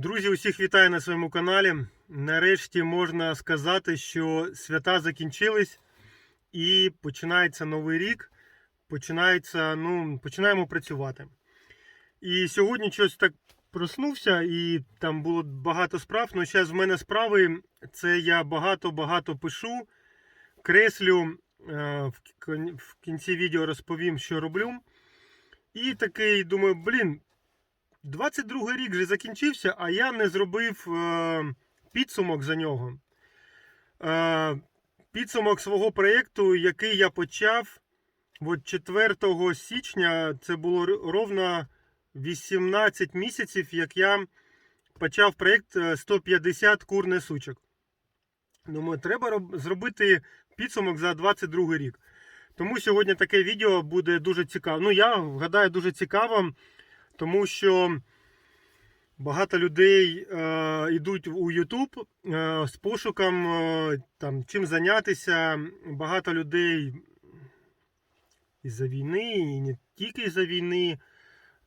Друзі, усіх вітаю на своєму каналі. Нарешті можна сказати, що свята закінчились і починається новий рік. Починається, ну, починаємо працювати. І сьогодні щось так проснувся, і там було багато справ. Ну, зараз в мене справи це я багато-багато пишу, креслю. Е, В кін- в кінці відео розповім, що роблю. І такий думаю, блін, 22 рік вже закінчився, а я не зробив е, підсумок за нього. Е, підсумок свого проєкту, який я почав от 4 січня, це було ровно 18 місяців, як я почав проєкт е, 150 кур несучок. Думаю, треба роб- зробити підсумок за 22 рік. Тому сьогодні таке відео буде дуже цікаво. Ну, я гадаю, дуже цікаво, тому що багато людей е, йдуть у YouTube е, з пошуком, е, там, чим зайнятися. Багато людей із-за війни, і не тільки із-за війни,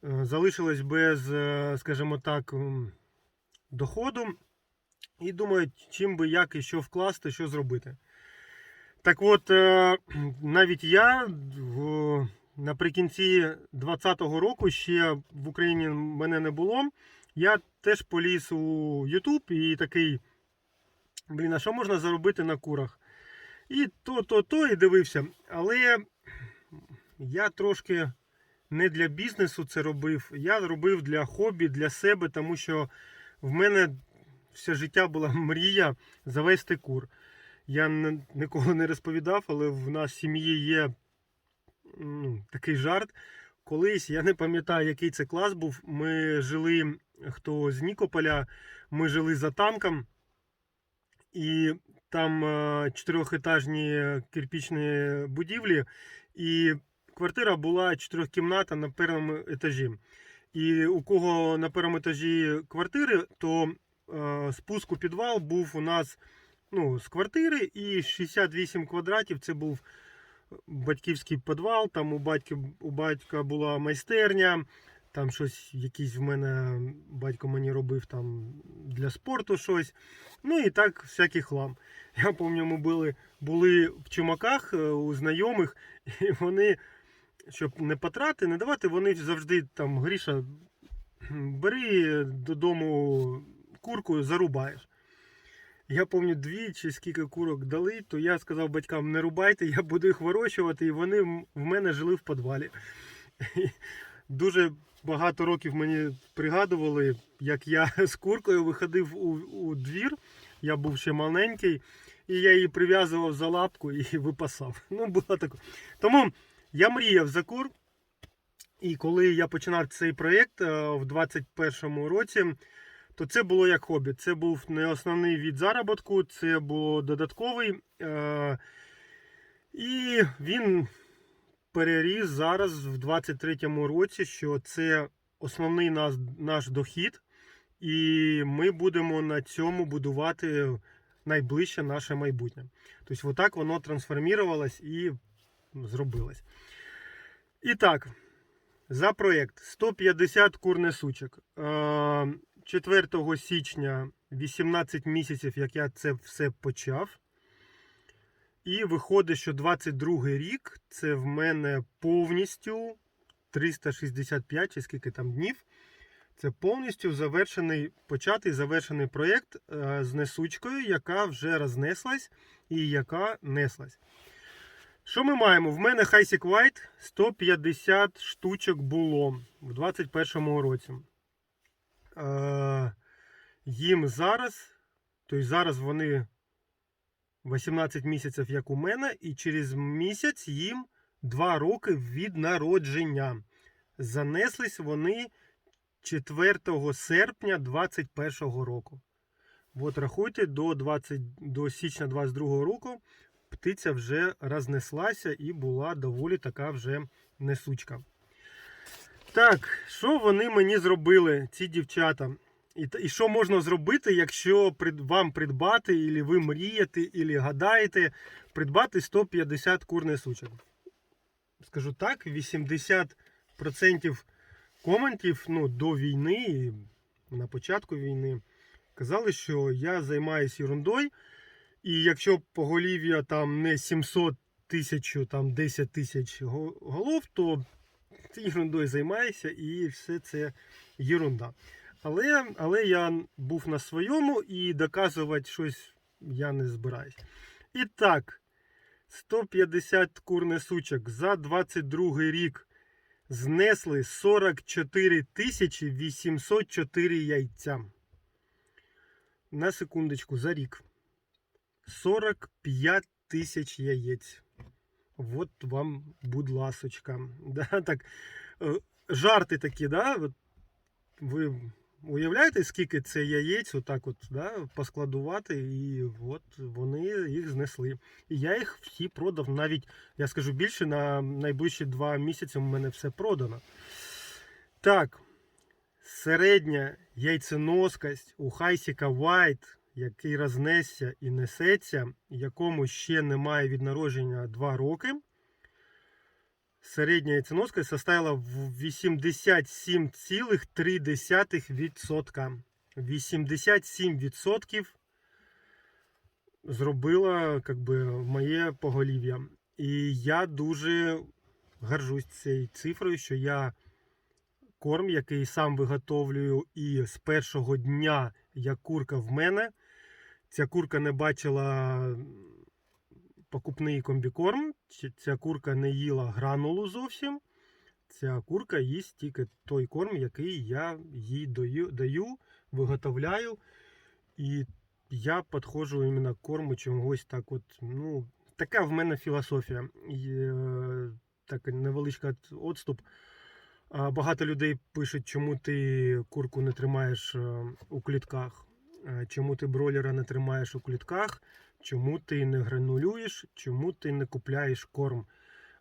е, залишилось без, е, скажімо так, доходу. І думають, чим би як і що вкласти, що зробити. Так от, е, навіть я наприкінці 2020 року ще в Україні мене не було. Я теж поліз у YouTube і такий, блін, а що можна заробити на курах? І то, то, то, і дивився. Але я трошки не для бізнесу це робив. Я робив для хобі, для себе, тому що в мене все життя була мрія завести кур. Я ніколи не розповідав, але в нас в сім'ї є ну, такий жарт. Колись, я не пам'ятаю, який це клас був. Ми жили, хто з Нікополя, ми жили за танком, і там е, чотирьохетажні кирпічні будівлі, і квартира була чотирьохкімната на першому етажі. І у кого на першому етажі квартири, то е, спуск у підвал був у нас ну, з квартири, і 68 квадратів це був батьківський підвал. Там у батька, у батька була майстерня, там щось, якийсь в мене батько мені робив там для спорту щось. Ну і так, всякий хлам. Я пам'ятаю, ми були, були в чумаках е, у знайомих, і вони, щоб не потрати, не давати, вони завжди там Гріша, бери додому курку, зарубаєш. Я пам'ятаю, дві чи скільки курок дали, то я сказав батькам, не рубайте, я буду їх вирощувати, і вони в мене жили в підвалі. Дуже багато років мені пригадували, як я з куркою виходив у, у двір. Я був ще маленький, і я її прив'язував за лапку і випасав. Ну, було таке. Тому я мріяв за кур. І коли я починав цей проєкт е, в 2021 році, то це було як хобі. Це був не основний від заробітку, це було додатковий. Е, і він переріс зараз в 23-му році, що це основний наш, наш дохід, і ми будемо на цьому будувати найближче наше майбутнє. Тобто, отак воно трансформувалось і зробилось. І так, за проєкт 150 курнесучок. Е, 4 січня 18 місяців, як я це все почав. І виходить, що 22 рік це в мене повністю 365 чи скільки там днів. Це повністю завершений, початий завершений проєкт е, з несучкою, яка вже рознеслась і яка неслась. Що ми маємо? В мене Хайсік White 150 штучок було в 2021 році. Е, їм зараз, тобто зараз вони 18 місяців, як у мене, і через місяць їм 2 роки від народження. Занеслись вони 4 серпня 2021 року. От рахуйте, до, 20, до січня 2022 року птиця вже рознеслася і була доволі така вже несучка. Так, що вони мені зробили, ці дівчата? І, і що можна зробити, якщо вам придбати, і ви мрієте, і гадаєте, придбати 150 кур несучок? Скажу так, 80% коментів ну, до війни, на початку війни, казали, що я займаюся ерундою, і якщо поголів'я там не 700 тисяч, там 10 тисяч голов, то ти ерундою займаєшся і все це ерунда. Але, але я був на своєму і доказувати щось я не збираюсь. І так, 150 кур несучок за 22 рік знесли 44 тисячі 804 яйця. На секундочку, за рік. 45 тисяч яєць. От вам, будь ласочка. Да, так, е, жарти такі, да? От ви уявляєте, скільки це яєць отак от, да, поскладувати, і от вони їх знесли. І я їх всі продав. Навіть, я скажу більше, на найближчі два місяці у мене все продано. Так, середня яйценоскость у Хайсіка White, який рознесся і несеться, якому ще немає від народження 2 роки. Середня яйценоскость составила в 87,3%. 87% зробила как би, моє поголів'я. І я дуже горжусь цією цифрою, що я корм, який сам виготовлюю, і з першого дня як курка в мене. Ця курка не бачила покупний комбікорм. Ця курка не їла гранулу зовсім. Ця курка їсть тільки той корм, який я їй даю, даю виготовляю. І я підходжу іменно корму чогось так. от, ну, Така в мене філософія. Е, так, невеличка відступ. Багато людей пишуть, чому ти курку не тримаєш е, у клітках, чому ти бройлера не тримаєш у клітках, чому ти не гранулюєш, чому ти не купляєш корм.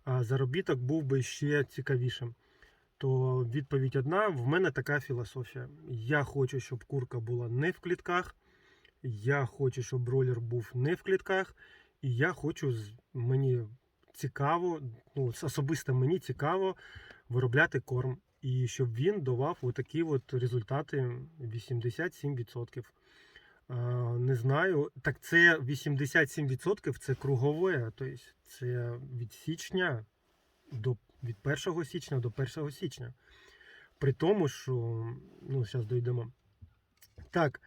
А заробіток був би ще цікавішим. То відповідь одна: в мене така філософія. Я хочу, щоб курка була не в клітках. Я хочу, щоб бройлер був не в клітках. І я хочу, мені цікаво, ну, особисто мені цікаво виробляти корм. І щоб він давав отакі от результати 87%. Не знаю. Так це 87% це кругове. Тобто це від січня до від 1 січня до 1 січня. При тому, що ну, зараз дійдемо. Так.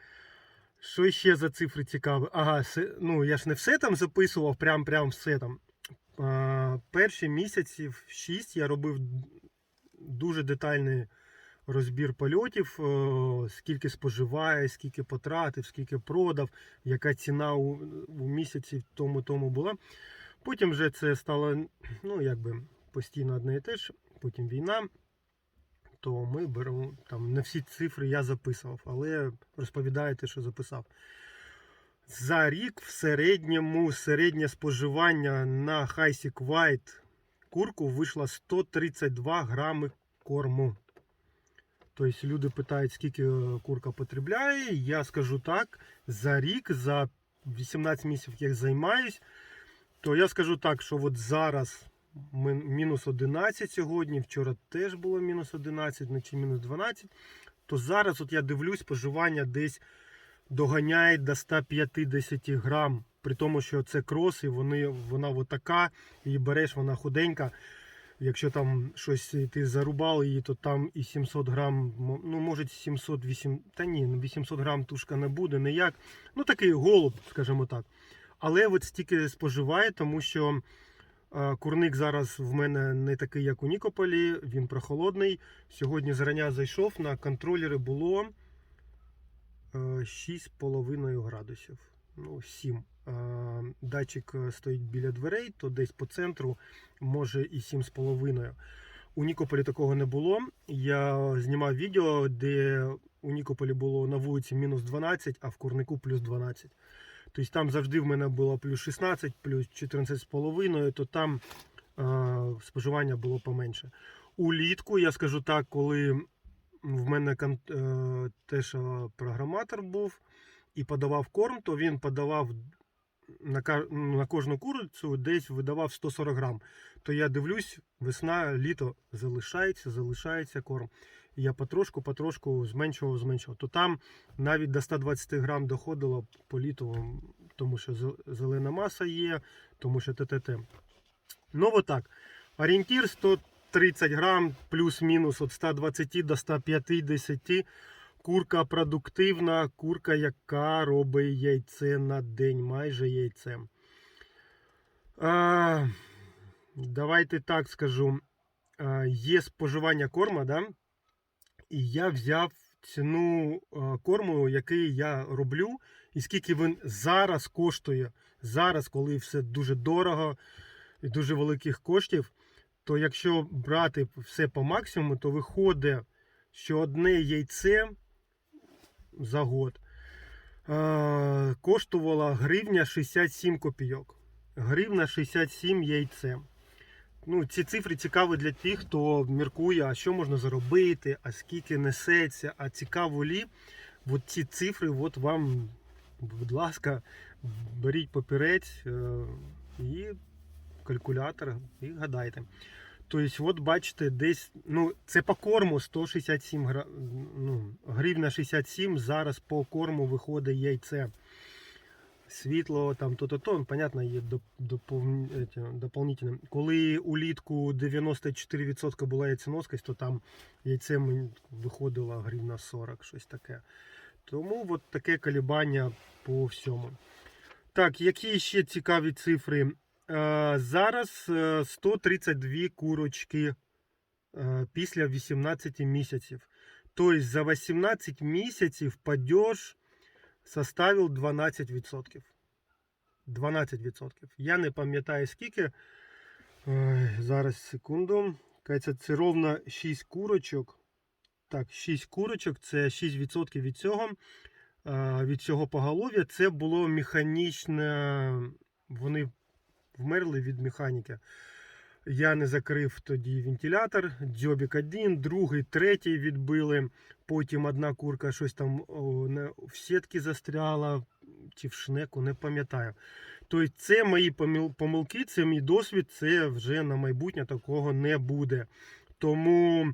Що ще за цифри цікаві? Ага, ну я ж не все там записував, прям прям все там. Перші місяців 6 я робив дуже детальний розбір польотів, е, скільки споживає, скільки потратив, скільки продав, яка ціна у, у місяці тому тому була. Потім вже це стало ну, якби постійно одне і те ж. Потім війна. То ми беремо там не всі цифри я записував, але розповідаю те, що записав. За рік в середньому середнє споживання на Хайсік White курку вийшло 132 грами корму. Тобто люди питають, скільки е, курка потребляє. Я скажу так: за рік, за 18 місяців, як займаюсь, то я скажу так, що от зараз мінус 11 сьогодні, вчора теж було мінус 11, вночі мінус 12. То зараз от я дивлюсь, споживання десь доганяє до 150 грам. При тому, що це крос, і вони, вона отака, її береш, вона худенька. Якщо там щось ти зарубав її, то там і 700 грам, ну може 708, та ні, ну, 800 грам тушка не буде, ніяк. Ну такий голуб, скажімо так. Але от стільки споживає, тому що е, курник зараз в мене не такий, як у Нікополі, він прохолодний. Сьогодні зрання зайшов, на контролери було е, 6,5 градусів. Ну, 7. Датчик е, стоїть біля дверей, то десь по центру може і 7,5. У Нікополі такого не було. Я знімав відео, де у Нікополі було на вулиці мінус 12, а в курнику плюс 12. Тобто там завжди в мене було плюс 16, плюс 14,5, то там е, споживання було поменше. Улітку, я скажу так, коли в мене е, теж програматор був і подавав корм, то він подавав на, кожну курицю десь видавав 140 грам. То я дивлюсь, весна, літо залишається, залишається корм. І я потрошку, потрошку зменшував, зменшував. То там навіть до 120 грам доходило по літру, тому що зелена маса є, тому що ТТТ. Ну, отак. Орієнтір 130 грам, плюс-мінус від 120 до 150. Курка продуктивна, курка, яка робить яйце на день, майже яйце. А, давайте так скажу. А, є споживання корма, да? і я взяв ціну корму, який я роблю, і скільки він зараз коштує. Зараз, коли все дуже дорого і дуже великих коштів, то якщо брати все по максимуму, то виходить, що одне яйце за год е, коштувало гривня 67 копійок. Гривна 67 яйце. Ну, ці цифри цікаві для тих, хто міркує, а що можна заробити, а скільки несеться, а цікаво лі. От ці цифри, от вам, будь ласка, беріть папірець е, і калькулятор і гадайте. Тобто, от бачите, десь, ну, це по корму 167 гра, ну, гривна 67, зараз по корму виходить яйце. Світло, там то-то, то, ну, понятно, є доп, допов, еті, дополнительне. Коли улітку 94% була яйценоскость, то там яйце виходило гривна 40, щось таке. Тому от таке колебання по всьому. Так, які ще цікаві цифри? Е, Зараз е, 132 курочки е, після 18 місяців. Тобто за 18 місяців падеж составив 12%. 12%. Я не пам'ятаю скільки. Зараз секунду. Кажеться, це ровно 6 курочок. Так, 6 курочок це 6% від цього. Е, Від цього поголов'я це було механічне. Вони вмерли від механіки. Я не закрив тоді вентилятор, дзьобік один, другий, третій відбили. Потім одна курка щось там в сітки застряла чи в шнеку, не пам'ятаю. Тобто це мої помилки, це мій досвід, це вже на майбутнє такого не буде. Тому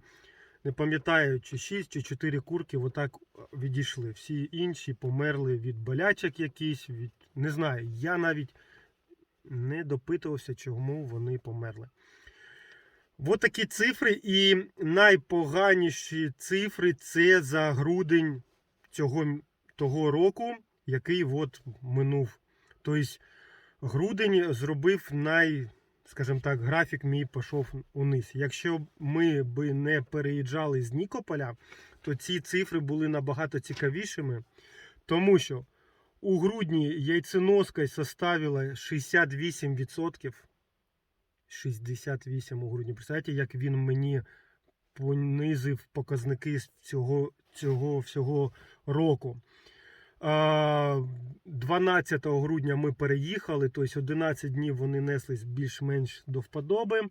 не пам'ятаю, чи 6 чи 4 курки отак відійшли. Всі інші померли від болячок якісь, від... не знаю. Я навіть не допитувався, чому вони померли. От такі цифри, і найпоганіші цифри це за грудень цього того року, який от минув. Тобто грудень зробив най, скажімо так, графік мій пішов униз. Якщо ми би не переїжджали з Нікополя, то ці цифри були набагато цікавішими, тому що у грудні яйценоскость составила 68%. 68 у грудні. Представляєте, як він мені понизив показники цього, цього всього року. 12 грудня ми переїхали, тобто 11 днів вони неслись більш-менш до вподоби.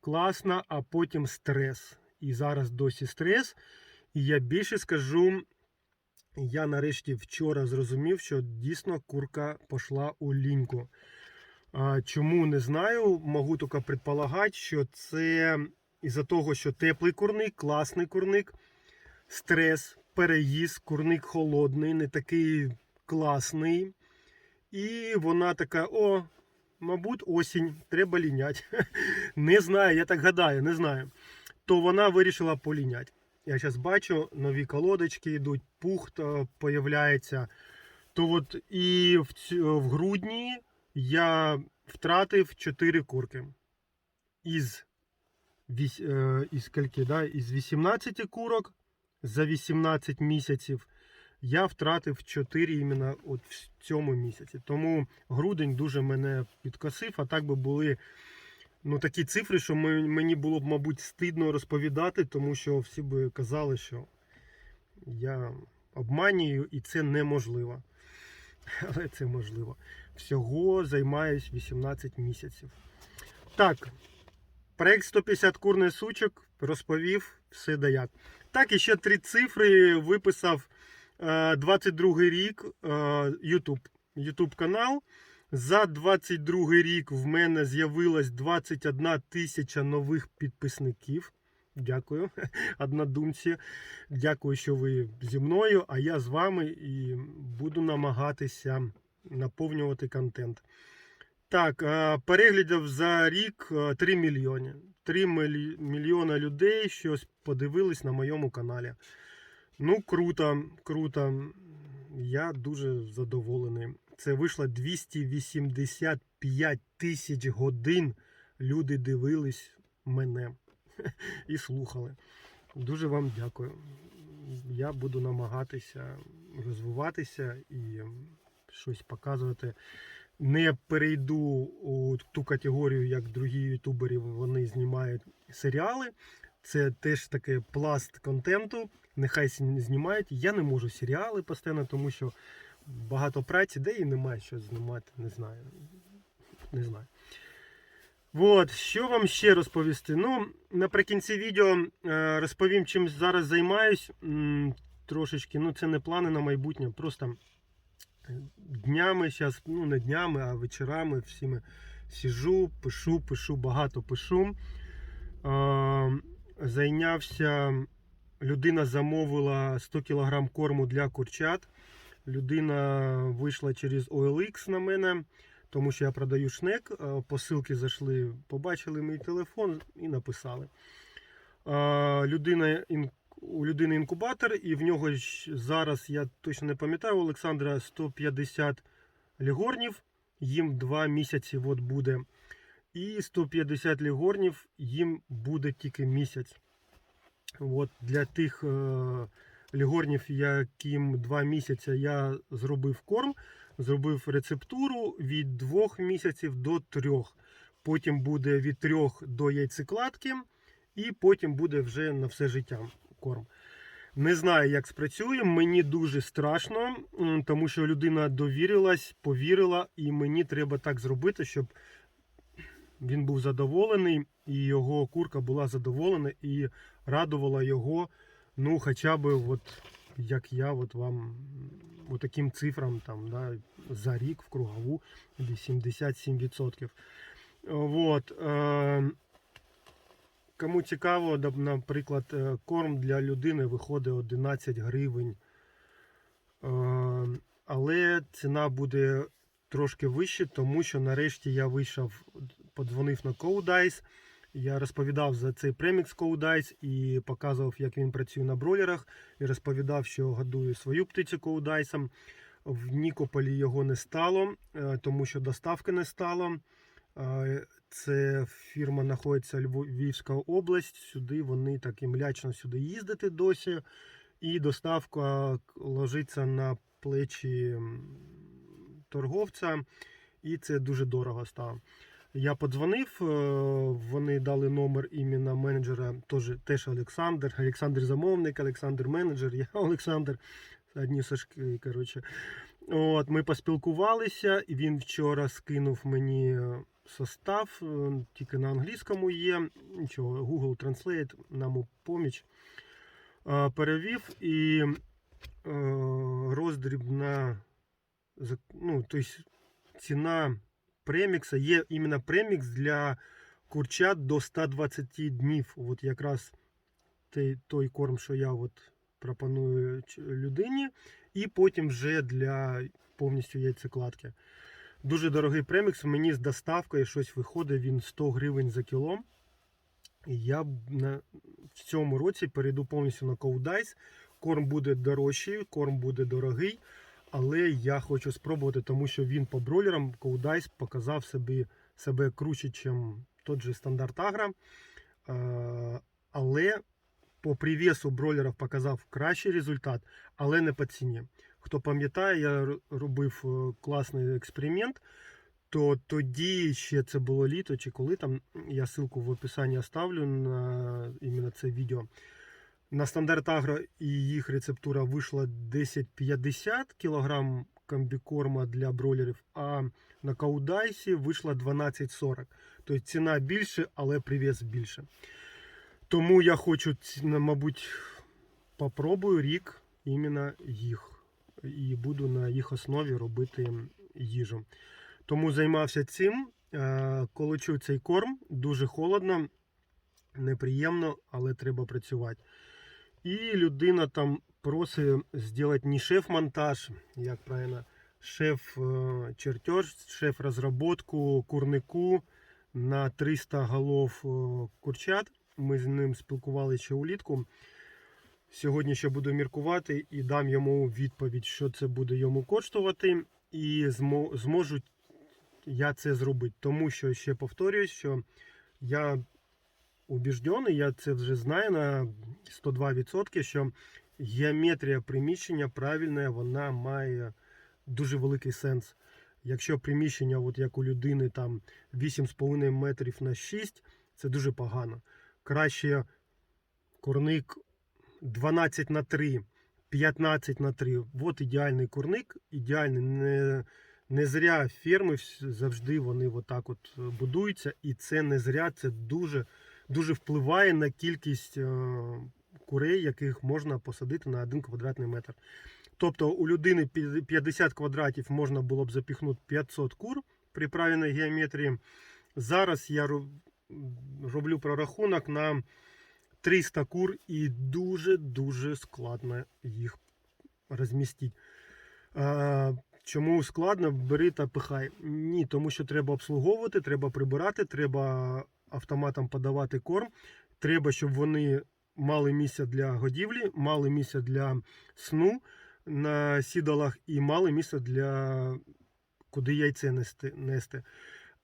Класно, а потім стрес. І зараз досі стрес. І я більше скажу, я нарешті вчора зрозумів, що дійсно курка пішла у ліньку. Чому не знаю, можу тільки предполагати, що це із-за того, що теплий курник, класний курник, стрес, переїзд, курник холодний, не такий класний. І вона така: о, мабуть, осінь, треба ліняти. Не знаю, я так гадаю, не знаю. То вона вирішила поліняти. Я зараз бачу, нові колодочки йдуть, пух то появляється. То от і в, цю- в грудні я втратив 4 курки. Із, е, із, скільки, да? із 18 курок за 18 місяців я втратив 4 іменно от в цьому місяці. Тому грудень дуже мене підкосив, а так би були ну, такі цифри, що мені було б, мабуть, стидно розповідати, тому що всі би казали, що я обманюю і це неможливо. Але це можливо. Всього займаюсь 18 місяців. Так, проект 150 курний сучок розповів все да як. Так, і ще три цифри виписав е, 22 рік е, YouTube, YouTube канал. За 22 рік в мене з'явилось 21 тисяча нових підписників. Дякую, однодумці. Дякую, що ви зі мною, а я з вами і буду намагатися наповнювати контент. Так, е, переглядів за рік е, 3 мільйони. 3 мільйона людей щось подивились на моєму каналі. Ну, круто, круто. Я дуже задоволений. Це вийшло 285 тисяч годин. Люди дивились мене і слухали. Дуже вам дякую. Я буду намагатися розвиватися і щось показувати. Не перейду у ту категорію, як другі ютубери, вони знімають серіали. Це теж таке пласт контенту. Нехай знімають. Я не можу серіали постійно, тому що багато праці, де і немає що знімати. Не знаю. Не знаю. От, що вам ще розповісти? Ну, наприкінці відео е, розповім, чим зараз займаюсь. Трошечки, ну це не плани на майбутнє, просто е, днями зараз, ну не днями, а вечорами всіми сижу, пишу, пишу, багато пишу. Е, Зайнявся, людина замовила 100 кг корму для курчат. Людина вийшла через OLX на мене тому що я продаю шнек. Посилки зайшли, побачили мій телефон і написали. Людина, у людини інкубатор, і в нього зараз, я точно не пам'ятаю, у Олександра 150 лігорнів, їм 2 місяці от буде. І 150 лігорнів їм буде тільки місяць. От для тих е, лігорнів, яким 2 місяці я зробив корм, зробив рецептуру від 2 місяців до 3. Потім буде від 3 до яйцекладки, і потім буде вже на все життя корм. Не знаю, як спрацює. Мені дуже страшно, тому що людина довірилась, повірила, і мені треба так зробити, щоб він був задоволений, і його курка була задоволена і радувала його, ну, хоча б, от, як я от вам от таким цифрам там, да, за рік в кругову 87%. Вот. Е, кому цікаво, наприклад, е, корм для людини виходить 11 гривень. Е, але ціна буде трошки вище, тому що нарешті я вийшов, подзвонив на Cowdice. Я розповідав за цей премікс Cowdice і показував, як він працює на бройлерах. І розповідав, що годую свою птицю Cowdice. В Нікополі його не стало, е, тому що доставки не стало. Е, Це фірма знаходиться Львівська область. Сюди вони так і млячно сюди їздити досі. І доставка ложиться на плечі торговця, і це дуже дорого стало. Я подзвонив, е, вони дали номер іменно менеджера, теж, теж Олександр. Олександр замовник, Олександр менеджер, я Олександр. Одні сашки, коротше. От, ми поспілкувалися, і він вчора скинув мені е, состав, е, тільки на англійському є. Нічого, Google Translate нам у поміч. Перевів і роздріб на зак- ну, тобто ціна премікса є іменно премікс для курчат до 120 днів. От якраз той, той корм, що я от пропоную людині, і потім вже для повністю яйцекладки. Дуже дорогий премікс. Мені з доставкою щось виходить, він 100 гривень за кіло. І я на, в цьому році перейду повністю на Cowdice. Корм буде дорожчий, корм буде дорогий. Але я хочу спробувати, тому що він по бройлерам Cowdice показав собі, себе круче, ніж тот же стандарт Агро. Е, Але по привісу бройлерів показав кращий результат, але не по ціні. Хто пам'ятає, я робив е, класний експеримент. То тоді ще це було літо, чи коли там я ссылку в описанні оставлю на іменно це відео. На стандарт Агро і їх рецептура вийшла 1050 кг комбікорма для бройлерів, а на Каудайсі вийшла 1240. Тобто ціна більше, але привес більше. Тому я хочу, мабуть, попробую рік іменно їх. І буду на їх основі робити їжу. Тому займався цим. Е, Колочу цей корм, дуже холодно. неприємно, але треба працювати. І людина там просить зробити не шеф-монтаж, як правильно, шеф-чертеж, шеф-розробку курнику на 300 голов е, курчат. Ми з ним спілкувалися ще улітку. Сьогодні ще буду міркувати і дам йому відповідь, що це буде йому коштувати, і зможу я це зробити. Тому що ще повторююсь, що я убіждений, я це вже знаю на 102%, що геометрія приміщення правильна, вона має дуже великий сенс. Якщо приміщення, от як у людини, там 8,5 метрів на 6, це дуже погано. Краще курник 12 на 3, 15 на 3. От ідеальний курник, ідеальний. Не, не зря ферми завжди вони отак от е, будуються, і це не зря, це дуже, дуже впливає на кількість е, курей, яких можна посадити на 1 квадратний метр. Тобто у людини 50 квадратів можна було б запіхнути 500 кур при правильній геометрії. Зараз я роблю прорахунок на 300 кур і дуже-дуже складно їх розмістити. Чому складно? Бери та пихай. Ні, тому що треба обслуговувати, треба прибирати, треба автоматом подавати корм. Треба, щоб вони мали місце для годівлі, мали місце для сну на сідалах і мали місце для куди яйце нести.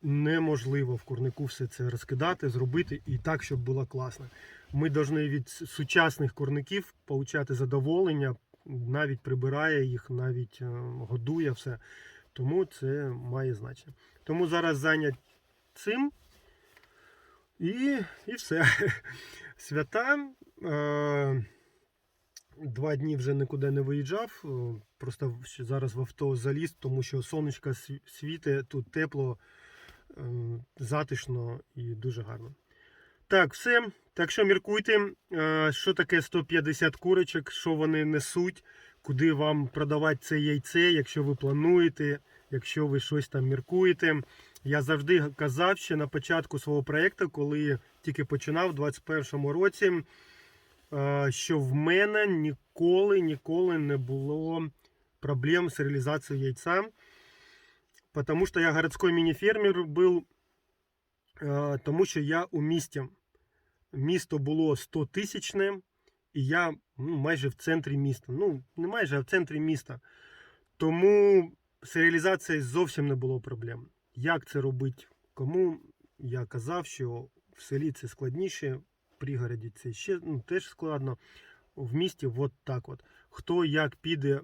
Неможливо в курнику все це розкидати, зробити і так, щоб було класно. Ми повинні від сучасних курників отримати задоволення, навіть прибирає їх, навіть е, годує все. Тому це має значення. Тому зараз зайнят цим. І, і все. Свята. Е, два дні вже нікуди не виїжджав. е, Просто зараз в авто заліз, тому що сонечко сві- світить, тут тепло, е, затишно і дуже гарно. Так, все. Так що міркуйте, що таке 150 курочок, що вони несуть, куди вам продавати це яйце, якщо ви плануєте, якщо ви щось там міркуєте. Я завжди казав ще на початку свого проєкту, коли тільки починав у 2021 році, е, що в мене ніколи, ніколи не було проблем з реалізацією яйця. Потому що я городський міні-фермер був, е, тому що я у місті. Місто було 100 тисячне, і я ну, майже в центрі міста. Ну, не майже, а в центрі міста. Тому з реалізацією зовсім не було проблем. Як це робити? Кому я казав, що в селі це складніше, в пригороді це ще ну, теж складно. В місті от так от. Хто як піде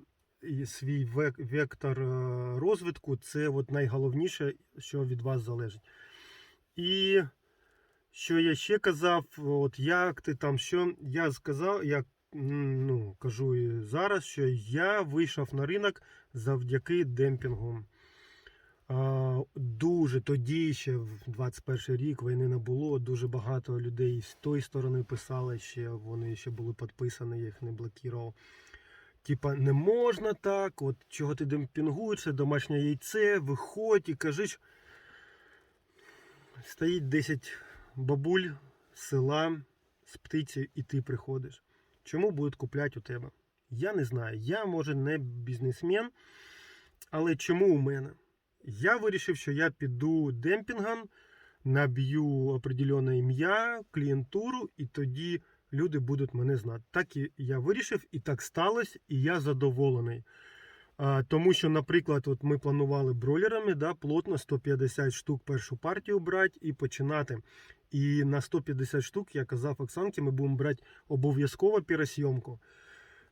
свій вектор е, розвитку, це от найголовніше, що від вас залежить. І що я ще казав, от як ти там, що я сказав, я ну, кажу і зараз, що я вийшов на ринок завдяки демпінгу. Дуже тоді ще в 21 рік війни не було. Дуже багато людей з тої сторони писали ще, вони ще були підписані, їх не блокував. Типа, не можна так, от чого ти демпінгуєш, домашнє яйце, виходь і кажи. що Стоїть 10 бабуль села з птиці, і ти приходиш. Чому будуть купляти у тебе? Я не знаю. Я, може, не бізнесмен, але чому у мене? Я вирішив, що я піду демпінгом, наб'ю определенне ім'я, клієнтуру, і тоді люди будуть мене знати. Так і я вирішив, і так сталося, і я задоволений. Тому що, наприклад, от ми планували бройлерами да, плотно 150 штук першу партію брати і починати. І на 150 штук я казав Оксанці, ми будемо брати обов'язково піросйомку,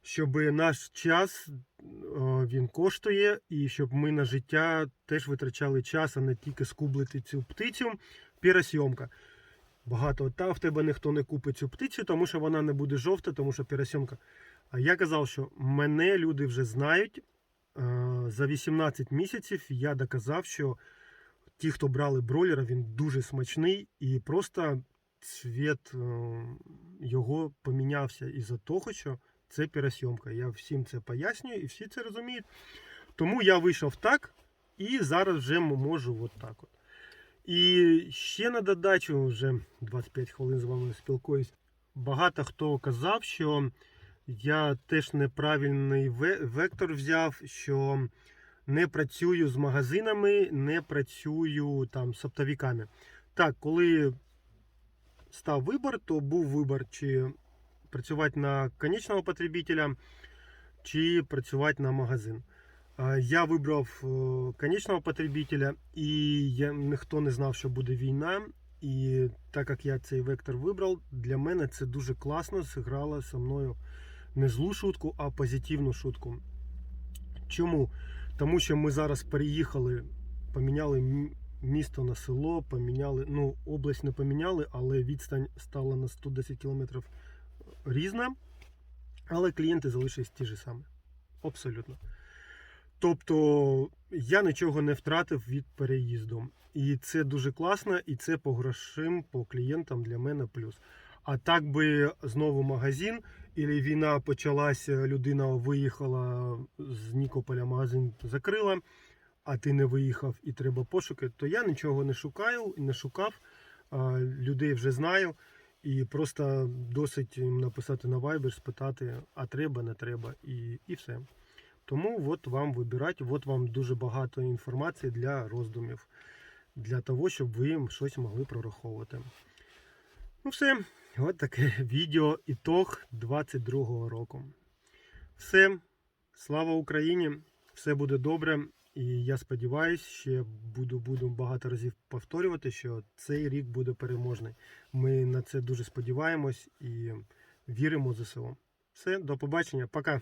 щоб наш час він коштує, і щоб ми на життя теж витрачали час, а не тільки скублити цю птицю. Піросйомка. Багато та в тебе ніхто не купить цю птицю, тому що вона не буде жовта, тому що піросйомка. А я казав, що мене люди вже знають. За 18 місяців я доказав, що ті, хто брали бройлера, він дуже смачний і просто цвіт е, його помінявся із-за того, що це піросйомка. Я всім це пояснюю і всі це розуміють. Тому я вийшов так і зараз вже можу от так от. І ще на додачу, вже 25 хвилин з вами спілкуюсь. Багато хто казав, що я теж неправильний вектор взяв, що не працюю з магазинами, не працюю там з оптовиками. Так, коли став вибір, то був вибір, чи працювати на конечного потребителя, чи працювати на магазин. Я вибрав е, конечного потребителя, і я, ніхто не знав, що буде війна. І так як я цей вектор вибрав, для мене це дуже класно зіграло зі мною не злу шутку, а позитивну шутку. Чому? Тому що ми зараз переїхали, поміняли місто на село, поміняли, ну, область не поміняли, але відстань стала на 110 кілометрів різна. Але клієнти залишились ті ж самі. Абсолютно. Тобто я нічого не втратив від переїзду. І це дуже класно, і це по грошим, по клієнтам для мене плюс. А так би знову магазин, і війна почалася, людина виїхала з Нікополя, магазин закрила, а ти не виїхав і треба пошуки, то я нічого не шукаю, не шукав. Людей вже знаю. І просто досить їм написати на Viber, спитати, а треба, не треба, і, і все. Тому от вам вибирати, от вам дуже багато інформації для роздумів, для того, щоб ви щось могли прораховувати. Ну все, от таке відео ітог 22-го року. Все, слава Україні! Все буде добре. І я сподіваюся, ще буду, буду багато разів повторювати, що цей рік буде переможний. Ми на це дуже сподіваємось і віримо в ЗСУ. Все, до побачення, пока.